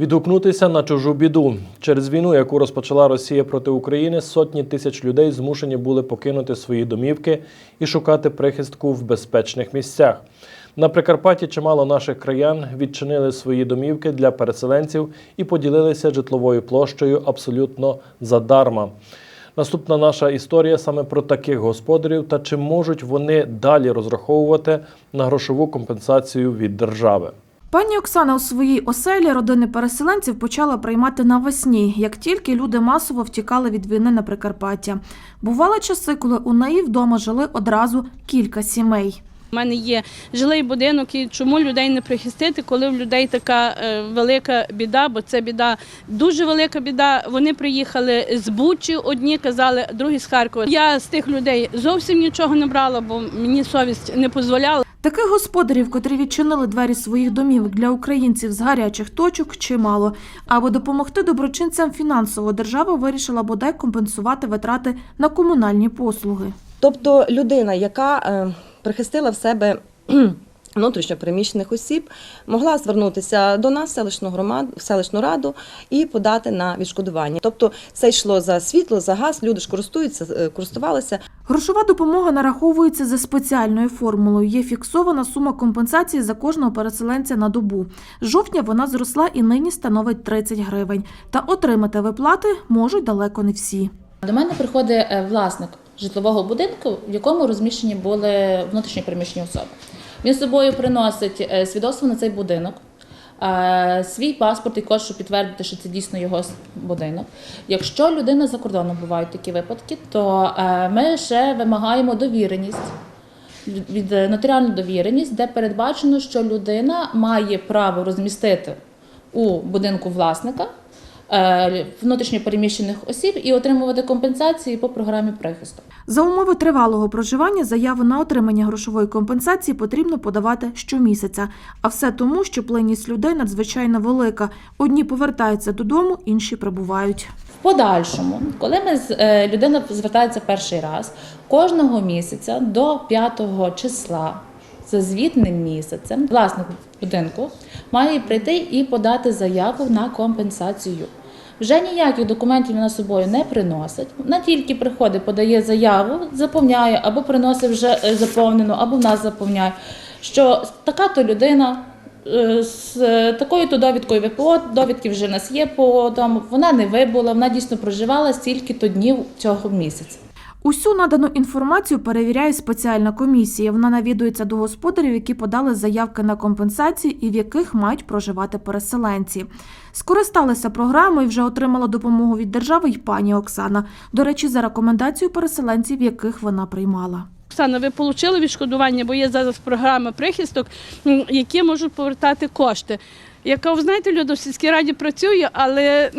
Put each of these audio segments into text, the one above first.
Відгукнутися на чужу біду через війну, яку розпочала Росія проти України, сотні тисяч людей змушені були покинути свої домівки і шукати прихистку в безпечних місцях. На Прикарпатті чимало наших краян відчинили свої домівки для переселенців і поділилися житловою площею абсолютно задарма. Наступна наша історія саме про таких господарів та чи можуть вони далі розраховувати на грошову компенсацію від держави. Пані Оксана у своїй оселі родини переселенців почала приймати навесні, як тільки люди масово втікали від війни на Прикарпаття. Бували часи, коли у неї вдома жили одразу кілька сімей. У мене є жилий будинок, і чому людей не прихистити, коли в людей така е, велика біда, бо це біда, дуже велика біда. Вони приїхали з Бучі, одні казали, другі з Харкова. Я з тих людей зовсім нічого не брала, бо мені совість не дозволяла. Таких господарів, котрі відчинили двері своїх домівок для українців з гарячих точок, чимало. Аби допомогти доброчинцям фінансово, держава вирішила бодай компенсувати витрати на комунальні послуги. Тобто людина, яка е, прихистила в себе внутрішньо переміщених осіб, могла звернутися до нас, селищну громаду, в селищну раду, і подати на відшкодування. Тобто це йшло за світло, за газ, люди ж користуються, е, користувалися. Грошова допомога нараховується за спеціальною формулою. Є фіксована сума компенсації за кожного переселенця на добу. З жовтня вона зросла і нині становить 30 гривень. Та отримати виплати можуть далеко не всі. До мене приходить е, власник житлового будинку, в якому розміщені були внутрішні переміщені особи. Він з собою приносить е, свідоцтво на цей будинок, е, свій паспорт і код, щоб підтвердити, що це дійсно його будинок. Якщо людина за кордоном бувають такі випадки, то е, ми ще вимагаємо довіреність. Від нотаріальну довіреність, де передбачено, що людина має право розмістити у будинку власника е, внутрішньо переміщених осіб і отримувати компенсації по програмі прихисту. За умови тривалого проживання заяву на отримання грошової компенсації потрібно подавати щомісяця. А все тому, що плинність людей надзвичайно велика. Одні повертаються додому, інші прибувають. В подальшому, коли ми з- е, людина звертається перший раз, кожного місяця до 5 числа за звітним місяцем власник будинку має прийти і подати заяву на компенсацію. Вже ніяких документів вона собою не приносить. Вона тільки приходить, подає заяву, заповняє або приносить вже е, заповнену, або в нас заповняє, що така-то людина е, з е, такою-то довідкою ВПО, довідки вже в нас є по дому, вона не вибула, вона дійсно проживала стільки-то днів цього місяця. Усю надану інформацію перевіряє спеціальна комісія. Вона навідується до господарів, які подали заявки на компенсації і в яких мають проживати переселенці. Скористалася програмою, вже отримала допомогу від держави й пані Оксана. До речі, за рекомендацією переселенців, яких вона приймала. Оксана, ви отримали відшкодування, бо є зараз програма прихисток, які можуть повертати кошти. Яка, ви знаєте, люди в сільській раді працює, але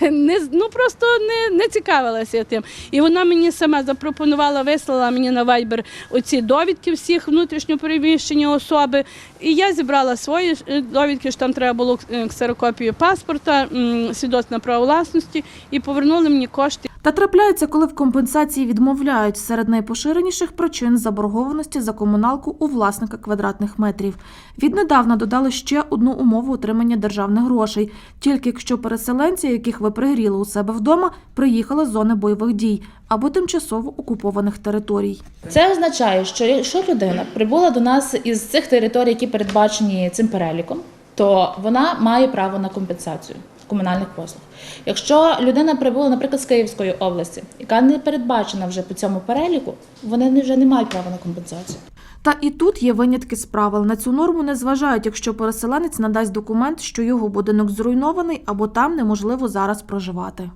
не, ну просто не, не цікавилася тим. І вона мені сама запропонувала, вислала мені на Viber оці довідки всіх внутрішньопереміщені особи. І я зібрала свої е, довідки, що там треба було е, ксерокопію паспорта, свідоцтво право власності, і повернули мені кошти. Та трапляється, коли в компенсації відмовляють серед найпоширеніших причин заборгованості за комуналку у власника квадратних метрів. Віднедавна додали ще одну умову отримання державних грошей, тільки якщо переселенці, яких ви пригріли у себе вдома, приїхали з зони бойових дій або тимчасово окупованих територій. Це означає, що якщо людина прибула до нас із цих територій, які передбачені цим переліком, то вона має право на компенсацію комунальних послуг. Якщо людина прибула, наприклад, з Київської області, яка не передбачена вже по цьому переліку, вони вже не мають права на компенсацію. Та і тут є винятки з правил. На цю норму не зважають, якщо переселенець надасть документ, що його будинок зруйнований або там неможливо зараз проживати.